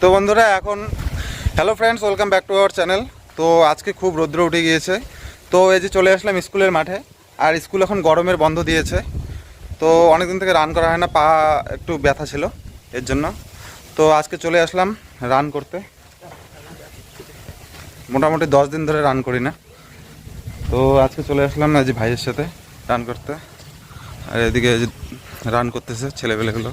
তো বন্ধুরা, এখন hello friends welcome back to our channel তো আজকে খুব রৌদ্র উঠে গিয়েছে। তো এই যে চলে আসলাম স্কুলের মাঠে, আর স্কুল এখন গরমের বন্ধ দিয়েছে। তো অনেকদিন থেকে রান করা হয় না, পা একটু ব্যথা ছিল এর জন্য। তো আজকে চলে আসলাম রান করতে। মোটামুটি দশ দিন ধরে রান করি না। তো আজকে চলে আসলাম না যে ভাইয়ের সাথে রান করতে। আর এদিকে রান করতেছে ছেলেপেলেগুলো।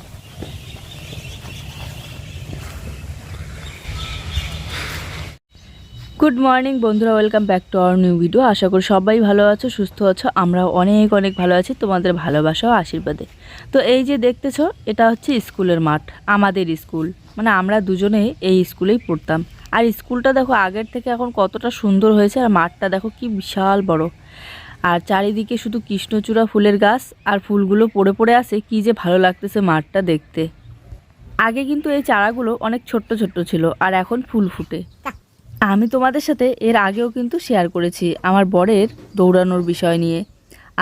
গুড মর্নিং বন্ধুরা welcome back to our new video আশা করি সবাই ভালো আছো, সুস্থ আছো আমরা অনেক অনেক ভালো আছি, তোমাদের ভালোবাসা ও আশীর্বাদে। তো এই যে দেখতেছো, এটা হচ্ছে স্কুলের মাঠ, আমাদের স্কুল। মানে আমরা দুজনে এই স্কুলেই পড়তাম। আর স্কুলটা দেখো আগের থেকে এখন কতটা সুন্দর হয়েছে, আর মাঠটা দেখো কি বিশাল বড়। আর চারিদিকে শুধু কৃষ্ণচূড়া ফুলের গাছ আর ফুলগুলো পড়ে পড়ে আছে কি যে ভালো লাগতেছে মাঠটা দেখতে। আগে কিন্তু এই চারাগুলো অনেক ছোট্ট ছোট্ট ছিল আর এখন ফুল ফুটে। আমি তোমাদের সাথে এর আগেও কিন্তু শেয়ার করেছি আমার বরের দৌড়ানোর বিষয় নিয়ে।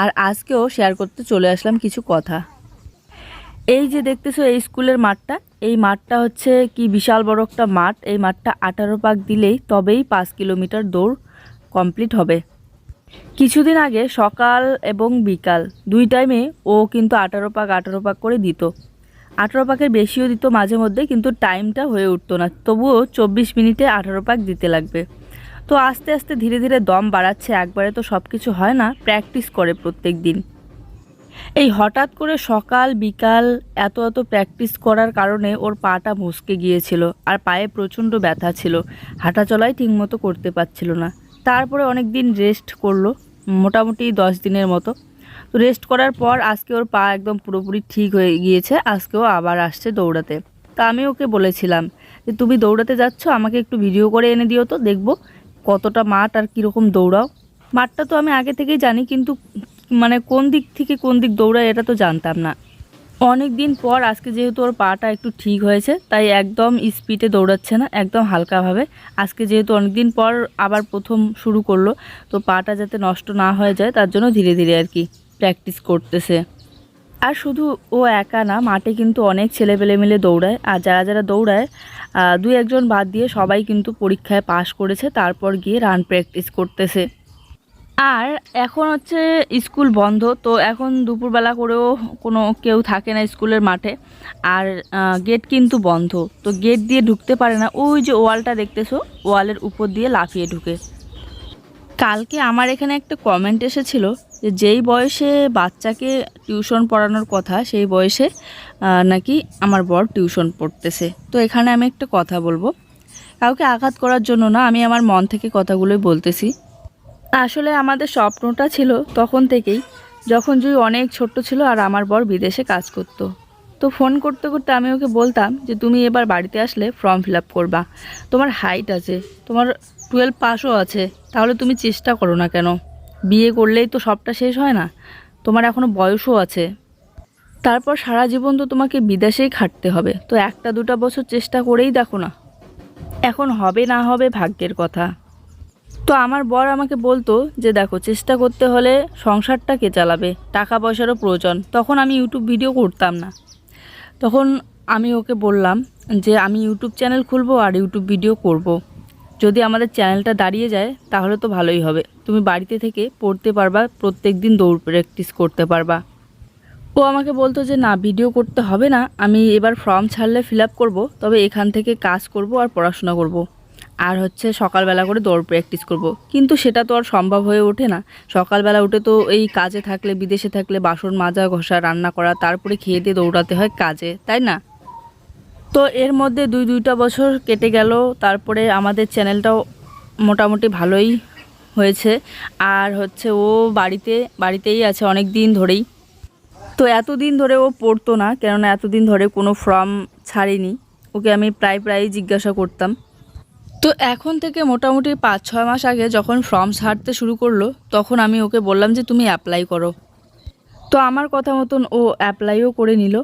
আর আজকেও শেয়ার করতে চলে আসলাম কিছু কথা। এই যে দেখতেছো এই স্কুলের মাঠটা এই মাঠটা হচ্ছে কি বিশাল বড় একটা মাঠ এই মাঠটা আঠারো পাক দিলেই তবেই পাঁচ কিলোমিটার দৌড় কমপ্লিট হবে। কিছুদিন আগে সকাল এবং বিকাল দুই টাইমে ও কিন্তু আঠারো পাক আঠারো পাক করে দিত। আঠারো পাকের বেশিও দিত মাঝে মধ্যে, কিন্তু টাইমটা হয়ে উঠতো না। তবুও চব্বিশ মিনিটে আঠারো পাক দিতে লাগবে। তো আস্তে আস্তে ধীরে ধীরে দম বাড়াচ্ছে, একবারে তো সব কিছু হয় না, প্র্যাকটিস করে প্রত্যেক দিন। এই হঠাৎ করে সকাল, বিকাল এত এত প্র্যাকটিস করার কারণে ওর পাটা মুসকে গিয়েছিল আর পায়ে প্রচণ্ড ব্যথা ছিল। হাঁটা চলাই ঠিকমতো করতে পারছিল না। তারপরে অনেক দিন রেস্ট করল, মোটামুটি দশ দিনের মতো। তো রেস্ট করার পর আজকে ওর পা একদম পুরোপুরি ঠিক হয়ে গিয়েছে, আজকেও আবার আসছে দৌড়াতে। তা আমি ওকে বলেছিলাম যে, তুমি দৌড়াতে যাচ্ছ, আমাকে একটু ভিডিও করে এনে দিও তো, দেখব কতটা মাঠ আর কীরকম দৌড়াও। মাঠটা তো আমি আগে থেকেই জানি, কিন্তু মানে কোন দিক থেকে কোন দিক দৌড়ায় এটা তো জানতাম না। অনেক দিন পর, আজকে যেহেতু ওর পাটা একটু ঠিক হয়েছে, তাই একদম স্পিডে দৌড়াচ্ছে না, একদম হালকাভাবে। আজকে যেহেতু অনেক দিন পর আবার প্রথম শুরু করল, তো পাটা যাতে নষ্ট না হয়ে যায়, তার জন্য ধীরে ধীরে আর কি প্র্যাকটিস করতেছে। আর শুধু ও একা না, মাঠে কিন্তু অনেক ছেলেপেলে মিলে দৌড়ায়, আর যারা যারা দৌড়ায় দুই একজন বাদ দিয়ে সবাই কিন্তু পরীক্ষায় পাশ করেছে, তারপর গিয়ে রান প্র্যাকটিস করতেছে। আর এখন হচ্ছে স্কুল বন্ধ, তো এখন দুপুরবেলা করেও কোনো কেউ থাকে না স্কুলের মাঠে। আর গেট কিন্তু বন্ধ, তো গেট দিয়ে ঢুকতে পারে না। ওই যে ওয়ালটা দেখতেছো, ওয়ালের উপর দিয়ে লাফিয়ে ঢুকে। কালকে আমার এখানে একটা কমেন্ট এসেছিল যে যেই বয়সে বাচ্চাকে টিউশন পড়ানোর কথা, সেই বয়সে নাকি আমার বর টিউশন পড়তেছে। তো এখানে আমি একটা কথা বলব। কাউকে আঘাত করার জন্য না, আমি আমার মন থেকে কথাগুলোই বলতেছি। আসলে আমাদের স্বপ্নটা ছিল তখন থেকেই, যখন জুই অনেক ছোট্ট ছিল আর আমার বর বিদেশে কাজ করতো। তো ফোন করতে করতে আমি ওকে বলতাম যে, তুমি এবার বাড়িতে আসলে ফর্ম ফিল করবা। তোমার হাইট আছে, তোমার টুয়েলভ পাসও আছে, তাহলে তুমি চেষ্টা করো না কেন? বিয়ে করলেই তো সবটা শেষ হয় না। তোমার এখনও বয়সও আছে। তারপর সারা জীবন তো তোমাকে বিদেশেই খাটতে হবে। তো একটা দুটা বছর চেষ্টা করেই দেখো না। এখন হবে না হবে ভাগ্যের কথা। তো আমার বর আমাকে বলতো যে, দেখো, চেষ্টা করতে হলে সংসারটা কে চালাবে? টাকা পয়সারও প্রয়োজন। তখন আমি ইউটিউব ভিডিও করতাম না। তখন আমি ওকে বললাম যে, আমি ইউটিউব চ্যানেল খুলবো আর ইউটিউব ভিডিও করব। যদি আমাদের চ্যানেলটা দাঁড়িয়ে যায়, তাহলে তো ভালোই হবে। তুমি বাড়িতে থেকে পড়তে পারবা প্রত্যেক দিন দৌড় প্র্যাকটিস করতে পারবা। ও আমাকে বলতো যে, না ভিডিও করতে হবে না। আমি এবার ফর্ম ছাড়লে ফিল আপ করব, তবে এখান থেকে কাজ করব আর পড়াশোনা করব। আর হচ্ছে সকালবেলা করে দৌড় প্র্যাকটিস করব। কিন্তু সেটা তো আর সম্ভব হয়ে ওঠে না। সকালবেলা উঠে তো এই কাজে থাকলে, বিদেশে থাকলে বাসন মাজা, ঘষা, রান্না করা, তারপরে খেয়ে দিয়ে দৌড়াতে হয় কাজে, তাই না? তো এর মধ্যে দুই দুইটা বছর কেটে গেল, তারপরে আমাদের চ্যানেলটাও মোটামুটি ভালোই হয়েছে। আর হচ্ছে ও বাড়িতে, বাড়িতেই আছে অনেক দিন ধরেই। তো এতদিন ধরে ও পড়তো না, কেননা এতদিন ধরে কোনো ফর্ম ছাড়িনি। ওকে আমি প্রায় প্রায় জিজ্ঞাসা করতাম। তো এখন থেকে মোটামুটি পাঁচ, ছয় মাস আগে যখন ফর্ম ছাড়তে শুরু করল, তখন আমি ওকে বললাম যে, তুমি অ্যাপ্লাই করো। তো আমার কথা মতন ও অ্যাপ্লাইও করে নিল।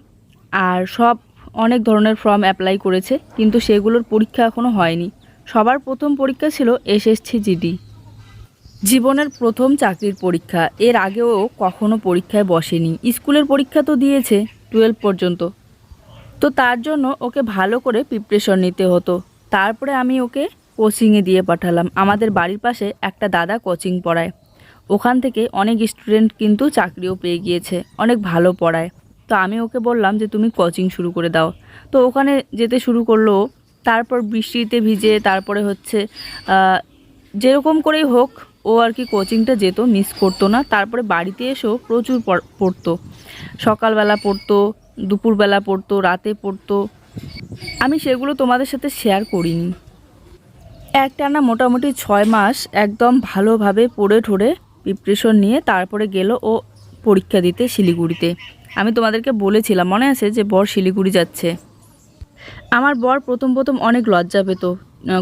আর সব অনেক ধরনের ফর্ম অ্যাপ্লাই করেছে, কিন্তু সেগুলোর পরীক্ষা এখনও হয়নি। সবার প্রথম পরীক্ষা ছিল এসএসসি জিডি জীবনের প্রথম চাকরির পরীক্ষা। এর আগেও কখনো পরীক্ষায় বসেনি। স্কুলের পরীক্ষা তো দিয়েছে টুয়েলভ পর্যন্ত। তো তার জন্য ওকে ভালো করে প্রিপারেশন নিতে হতো। তারপরে আমি ওকে কোচিংয়ে দিয়ে পাঠালাম। আমাদের বাড়ির পাশে একটা দাদা কোচিং পড়ায়। ওখান থেকে অনেক স্টুডেন্ট কিন্তু চাকরিও পেয়ে গিয়েছে, অনেক ভালো পড়ায়। তো আমি ওকে বললাম যে, তুমি কোচিং শুরু করে দাও। তো ওখানে যেতে শুরু করল তারপর বৃষ্টিতে ভিজে, তারপরে হচ্ছে যেরকম করেই হোক, ও আর কি কোচিংটা যেত মিস করতো না। তারপরে বাড়িতে এসেও প্রচুর পড়- পড়তো। সকালবেলা পড়তো, দুপুরবেলা পড়তো, রাতে পড়তো। আমি সেগুলো তোমাদের সাথে শেয়ার করিনি। একটানা মোটামুটি ছয় মাস একদম ভালোভাবে পড়ে ঠোড়ে প্রিপারেশন নিয়ে তারপরে গেল ও পরীক্ষা দিতে শিলিগুড়িতে। আমি তোমাদেরকে বলেছিলাম, মনে আছে যে বর শিলিগুড়ি যাচ্ছে। আমার বর প্রথম প্রথম অনেক লজ্জা পেত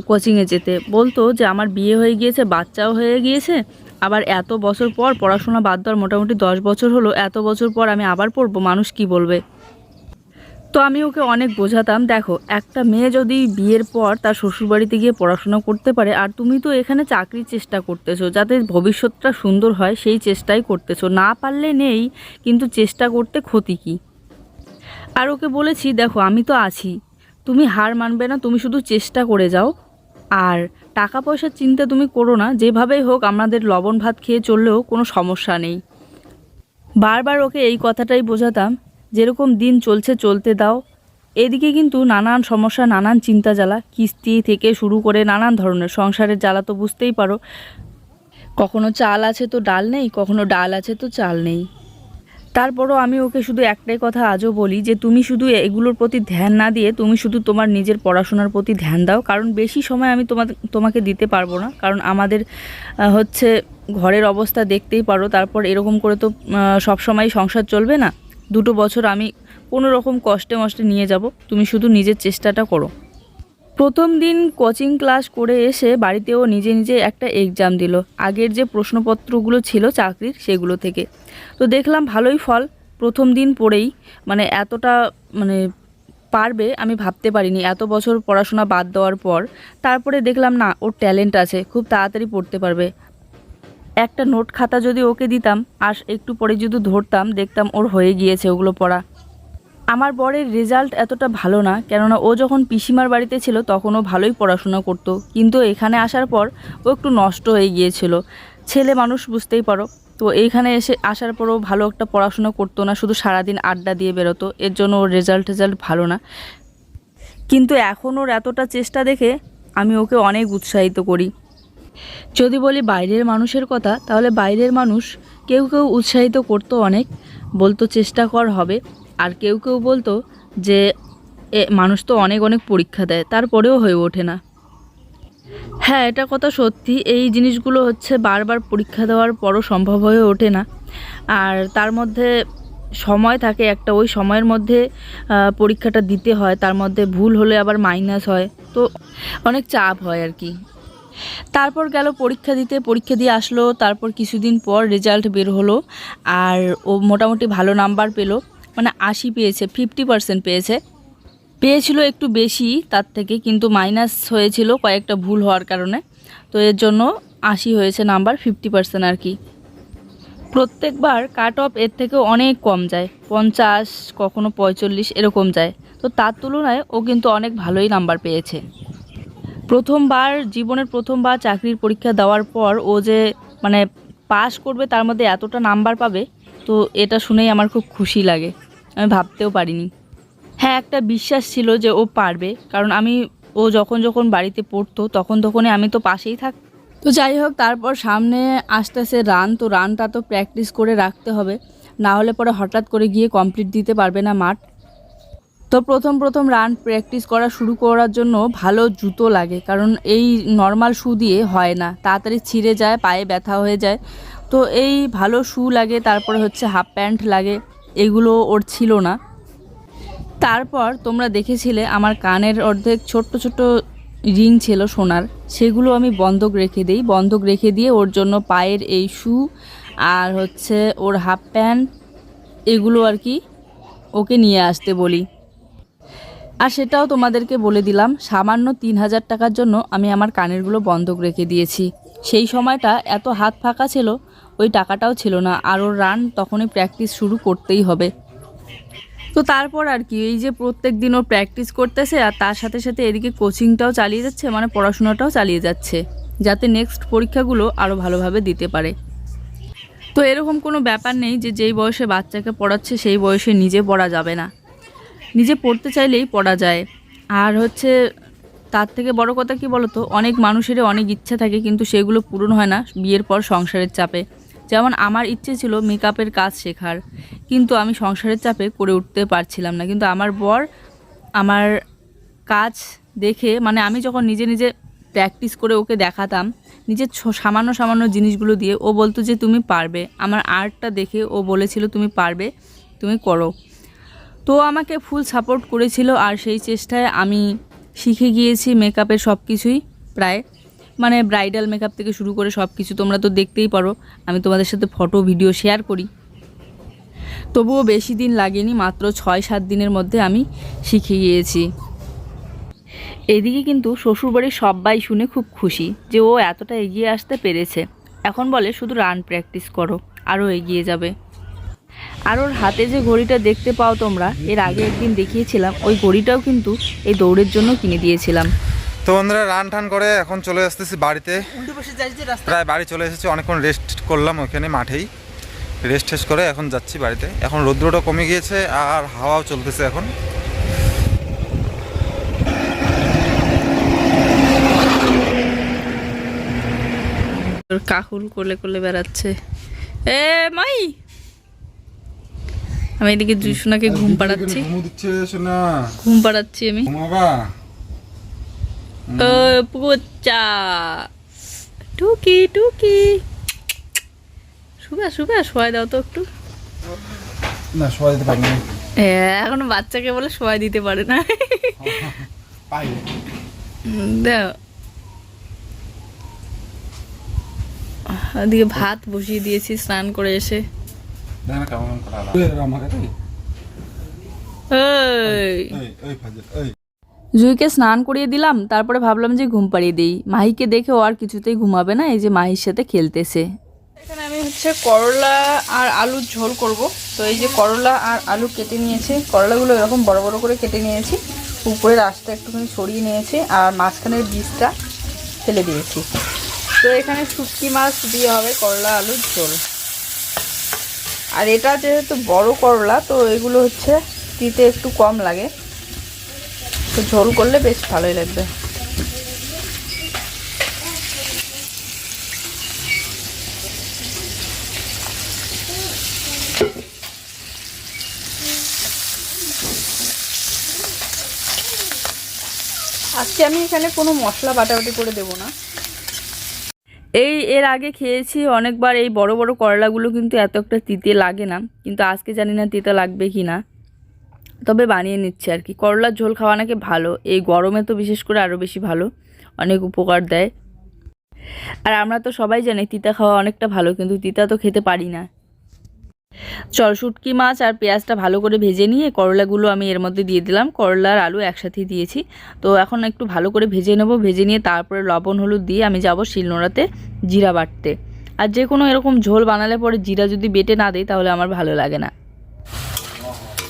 কোচিংয়ে যেতে। বলতো যে আমার বিয়ে হয়ে গিয়েছে, বাচ্চাও হয়ে গিয়েছে, আবার এত বছর পর পড়াশোনা বাদ দেওয়ার মোটামুটি দশ বছর হলো, এত বছর পর আমি আবার পড়ব, মানুষ কি বলবে? তো আমি ওকে অনেক বোঝাতাম। দেখো, একটা মেয়ে যদি বিয়ের পর তার শ্বশুরবাড়িতে গিয়ে পড়াশোনা করতে পারে, আর তুমি তো এখানে চাকরির চেষ্টা করতেছো, যাতে ভবিষ্যৎটা সুন্দর হয় সেই চেষ্টাই করতেছো। না পারলে নেই, কিন্তু চেষ্টা করতে ক্ষতি কী? আর ওকে বলেছি, দেখো, আমি তো আছি। তুমি হার মানবে না, তুমি শুধু চেষ্টা করে যাও। আর টাকা পয়সার চিন্তা তুমি করো না, যেভাবেই হোক আমাদের লবণ ভাত খেয়ে চললেও কোনো সমস্যা নেই। বারবার ওকে এই কথাটাই বোঝাতাম। যেরকম দিন চলছে, চলতে দাও। এদিকে কিন্তু নানান সমস্যা, নানান চিন্তা জ্বালা কিস্তি থেকে শুরু করে নানান ধরনের সংসারের জ্বালা তো বুঝতেই পারো। কখনো চাল আছে তো ডাল নেই, কখনো ডাল আছে তো চাল নেই। তারপরও আমি ওকে শুধু একটাই কথা আজও বলি যে, তুমি শুধু এগুলোর প্রতি ধ্যান না দিয়ে তুমি শুধু তোমার নিজের পড়াশোনার প্রতি ধ্যান দাও। কারণ বেশি সময় আমি তোমাদের তোমাকে দিতে পারব না। কারণ আমাদের হচ্ছে ঘরের অবস্থা দেখতেই পারো। তারপর এরকম করে তো সব সময় সংসার চলবে না। দুটো বছর আমি কোনো রকম কষ্টে মষ্টে নিয়ে যাব। তুমি শুধু নিজের চেষ্টাটা করো। প্রথম দিন কোচিং ক্লাস করে এসে বাড়িতেও নিজে নিজে একটা এক্সাম দিল। আগের যে প্রশ্নপত্রগুলো ছিল চাকরির সেগুলো থেকে। তো দেখলাম ভালোই ফল। প্রথম দিন পড়েই মানে এতটা মানে পারবে আমি ভাবতে পারিনি। এত বছর পড়াশোনা বাদ দেওয়ার পর তারপরে দেখলাম না, ওর ট্যালেন্ট আছে, খুব তাড়াতাড়ি পড়তে পারবে। একটা নোট খাতা যদি ওকে দিতাম, আর একটু পরে যদি ধরতাম, দেখতাম ওর হয়ে গিয়েছে ওগুলো পড়া। আমার বরের রেজাল্ট এতটা ভালো না, কেননা ও যখন পিসিমার বাড়িতে ছিল, তখন ও ভালোই পড়াশোনা করতো। কিন্তু এখানে আসার পর ও একটু নষ্ট হয়ে গিয়েছিল। ছেলে মানুষ বুঝতেই পারো। তো এইখানে এসে আসার পরও ভালো একটা পড়াশোনা করতো না, শুধু সারাদিন আড্ডা দিয়ে বেরোতো। এর জন্য ওর রেজাল্ট রেজাল্ট ভালো না। কিন্তু এখন ওর এতটা চেষ্টা দেখে আমি ওকে অনেক উৎসাহিত করি। যদি বলি বাইরের মানুষের কথা, তাহলে বাইরের মানুষ কেউ কেউ উৎসাহিত করতো অনেক, বলতো চেষ্টা কর হবে, আর কেউ কেউ বলতো যে, এ, মানুষ তো অনেক অনেক পরীক্ষা দেয়, তারপরেও হয়ে ওঠে না। হ্যাঁ এটা কথা সত্যি, এই জিনিসগুলো হচ্ছে বারবার পরীক্ষা দেওয়ার পরও সম্ভব হয়ে ওঠে না। আর তার মধ্যে সময় থাকে একটা, ওই সময়ের মধ্যে পরীক্ষাটা দিতে হয়, তার মধ্যে ভুল হলে আবার মাইনাস হয়, তো অনেক চাপ হয় আর কি। তারপর গেল পরীক্ষা দিতে, পরীক্ষা দিয়ে আসলো, তারপর কিছুদিন পর রেজাল্ট বের হলো, আর ও মোটামুটি ভালো নাম্বার পেল মানে আশি পেয়েছে ফিফটি পার্সেন্ট পেয়েছে। পেয়েছিল একটু বেশি, তার থেকে কিন্তু মাইনাস হয়েছিল কয়েকটা ভুল হওয়ার কারণে। তো এর জন্য আশি হয়েছে নাম্বার ফিফটি পার্সেন্ট আর কি। প্রত্যেকবার কাট অফ এর থেকে অনেক কম যায়, পঞ্চাশ, কখনো পঁয়তাল্লিশ এরকম যায়। তো তার তুলনায় ও কিন্তু অনেক ভালোই নাম্বার পেয়েছে। প্রথমবার, জীবনের প্রথমবার চাকরির পরীক্ষা দেওয়ার পর ও যে মানে পাস করবে তার মধ্যে এতটা নাম্বার পাবে, তো এটা শুনেই আমার খুব খুশি লাগে। আমি ভাবতেও পারিনি। হ্যাঁ একটা বিশ্বাস ছিল যে ও পারবে, কারণ আমি, ও যখন যখন বাড়িতে পড়তো, তখন তখনই আমি তো পাশেই থাক, তো যাই হোক, তারপর সামনে আস্তে আস্তে রান, তো রানটা তো প্র্যাকটিস করে রাখতে হবে। না হলে পরে হঠাৎ করে গিয়ে কমপ্লিট দিতে পারবে না মাঠ। তো প্রথম প্রথম রান প্র্যাকটিস করা শুরু করার জন্য ভালো জুতো লাগে, কারণ এই নর্মাল শু দিয়ে হয় না। তাড়াতাড়ি ছিঁড়ে যায়, পায়ে ব্যথা হয়ে যায়। তো এই ভালো শু লাগে, তারপরে হচ্ছে হাফ প্যান্ট লাগে, এগুলো ওর ছিল না। তারপর তোমরা দেখেছিলে আমার কানের অর্ধেক ছোট্ট ছোট্ট রিং ছিল সোনার, সেগুলো আমি বন্ধক রেখে দিই। বন্ধক রেখে দিয়ে ওর জন্য পায়ের এই শু আর হচ্ছে ওর হাফ প্যান্ট এগুলো আর কি ওকে নিয়ে আসতে বলি। আর সেটাও তোমাদেরকে বলে দিলাম, সামান্য তিন হাজার টাকার জন্য আমি আমার কানেরগুলো বন্ধক রেখে দিয়েছি। সেই সময়টা এত হাত ফাঁকা ছিল, ওই টাকাটাও ছিল না, আর ওর রান তখনই প্র্যাকটিস শুরু করতেই হবে। তো তারপর আর কি, এই যে প্রত্যেক দিন ও প্র্যাকটিস করতেছে, আর তার সাথে সাথে এদিকে কোচিংটাও চালিয়ে যাচ্ছে মানে পড়াশোনাটাও চালিয়ে যাচ্ছে, যাতে নেক্সট পরীক্ষাগুলো আরও ভালোভাবে দিতে পারে। তো এরকম কোনো ব্যাপার নেই যে যেই বয়সে বাচ্চাকে পড়াচ্ছে, সেই বয়সে নিজে পড়া যাবে না। নিজে পড়তে চাইলেই পড়া যায়। আর হচ্ছে, তার থেকে বড় কথা কি বলতো? অনেক মানুষেরই অনেক ইচ্ছা থাকে, কিন্তু সেগুলো পূরণ হয় না বিয়ের পর সংসারের চাপে। যেমন আমার ইচ্ছে ছিল মেকআপের কাজ শেখার, কিন্তু আমি সংসারের চাপে করে উঠতে পারছিলাম না। কিন্তু আমার বর আমার কাজ দেখে মানে আমি যখন নিজে নিজে প্র্যাকটিস করে ওকে দেখাতাম, নিজের সামান্য সামান্য জিনিসগুলো দিয়ে, ও বলতো যে, তুমি পারবে। আমার আর্টটা দেখে ও বলেছিল, তুমি পারবে, তুমি করো। তো আমাকে ফুল সাপোর্ট করেছিল আর সেই চেষ্টায় আমি শিখে গিয়েছি মেকআপের সব কিছুই প্রায়। মানে ব্রাইডাল মেকআপ থেকে শুরু করে সব কিছু তোমরা তো দেখতেই পারো। আমি তোমাদের সাথে ফটো ভিডিও শেয়ার করি। তবুও বেশি দিন লাগেনি, মাত্র ছয় সাত দিনের মধ্যে আমি শিখে গিয়েছি। এদিকে কিন্তু শ্বশুরবাড়ির সবাই শুনে খুব খুশি যে ও এতটা এগিয়ে আসতে পেরেছে। এখন বলে শুধু রান প্র্যাকটিস করো, আরও এগিয়ে যাবে। আর ওর হাতে যে ঘড়িটা দেখতে পাও তোমরা এর আগে একদিন দেখিয়েছিলাম ওই ঘড়িটাও কিন্তু এই দৌড়ের জন্য কিনে দিয়েছিলাম। তো বন্ধুরা রান টান করে এখন চলে আসতেছি বাড়িতে। প্রায় বাড়ি চলে এসেছি অনেকক্ষণ রেস্ট করলাম ওখানে মাঠেই। রেস্ট টেস্ট করে এখন যাচ্ছি বাড়িতে। এখন রৌদ্রটা কমে গিয়েছে আর হাওয়াও চলতেছে এখন। কাকুল কোলে কোলে বেড়াচ্ছে। এ মাই! আমি এদিকে জুসুনাকে ঘুম পাড়াচ্ছি। ঘুমো পাড়াচ্ছি আমি। পুচা টুকি টুকি। শুভা শুভা শোয়াই দাও তো একটু। না শোয়া যেতে পারব না হ্যাঁ এখনও বাচ্চাকে বলে শোয়াই দিতে পারে না। পাই। দাও। ওদিকে ভাত বসিয়ে দিয়েছি স্নান করে এসে। জুইকে স্নান করিয়ে দিলাম তারপরে ভাবলাম যে ঘুম পাড়িয়ে দিই। মাহিকে দেখে ও আর কিছুতেই ঘুমাবে না এই যে মাহির সাথে খেলতেছে। এখানে আমি হচ্ছে করলা আর আলুর ঝোল করব। তো এই যে করলা আর আলু কেটে নিয়েছি করলাগুলো এরকম বড় বড় করে কেটে নিয়েছি। উপরের আঁশটা একটুখানি সরিয়ে নিয়েছি আর মাঝখানের বীজটা ফেলে দিয়েছি। তো এখানে শুটকি মাছ দিয়ে হবে করলা আলুর ঝোল। আর এটা যেহেতু বড় করলা, তো এগুলো হচ্ছে দিতে একটু কম লাগে। তো ঝোল করলে বেশ ভালোই লাগবে। আজকে আমি এখানে কোনো মশলা বাটাবাটি করে দেবো না। এই, এর আগে খেয়েছি অনেকবার, এই বড় বড় করলাগুলো কিন্তু এত একটা তিতে লাগে না, কিন্তু আজকে জানি না তিতে লাগবে কি না। তবে বানিয়ে নিচ্ছে আর কি। করলার ঝোল খাওয়া নাকি ভালো, এই গরমে তো বিশেষ করে আরও বেশি ভালো, অনেক উপকার দেয়। আর আমরা তো সবাই জানি তিতা খাওয়া অনেকটা ভালো, কিন্তু তিতা তো খেতে পারি না। চল শুটকি মাছ আর পেঁয়াজটা ভালো করে ভেজে নিয়ে করলাগুলো আমি এর মধ্যে দিয়ে দিলাম। করলা আর আলু একসাথেই দিয়েছি। তো এখন একটু ভালো করে ভেজে নেব। ভেজে নিয়ে তারপরে লবণ, হলুদ দিয়ে আমি যাব শিলনোড়াতে জিরা বাটতে। আর যে কোনো এরকম ঝোল বানালে পরে জিরা যদি বেটে না দেয় তাহলে আমার ভালো লাগে না।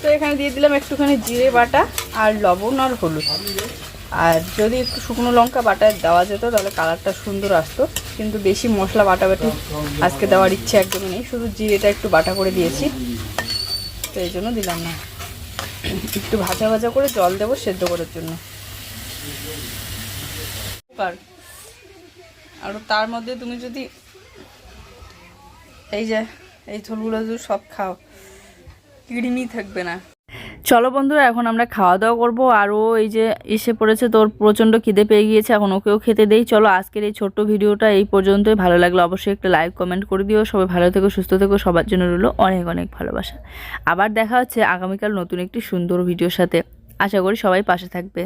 তো এখানে দিয়ে দিলাম একটুখানি জিরে বাটা আর লবণ আর হলুদ। আর যদি একটু শুকনো লঙ্কা বাটা দেওয়া যেত, তাহলে কালারটা সুন্দর আসতো। কিন্তু বেশি মশলা বাটাবাটি আজকে দেওয়ার ইচ্ছে একদমই নেই। শুধু জিরেটা একটু বাটা করে দিয়েছি। তো এই জন্য দিলাম না। একটু ভাজা ভাজা করে জল দেবো সেদ্ধ করার জন্য। আর তার মধ্যে তুমি যদি এই যে, এই ঝোলগুলো যদি সব খাও, কিড়িমি থাকবে না। চলো বন্ধুরা, এখন আমরা খাওয়া দাওয়া করব। আর ও এই যে এসে পড়েছে, তোর প্রচণ্ড খিদে পেয়ে গিয়েছে, এখন ওকেও খেতে দেই। চলো, আজকের এই ছোট্ট ভিডিওটা এই পর্যন্তই। ভালো লাগল অবশ্যই একটা লাইক, কমেন্ট করে দিও। সবাই ভালো থেকো, সুস্থ থেকো। সবার জন্য রইল অনেক অনেক ভালোবাসা। আবার দেখা হচ্ছে আগামীকাল নতুন একটি সুন্দর ভিডিওর সাথে। আশা করি সবাই পাশে থাকবে।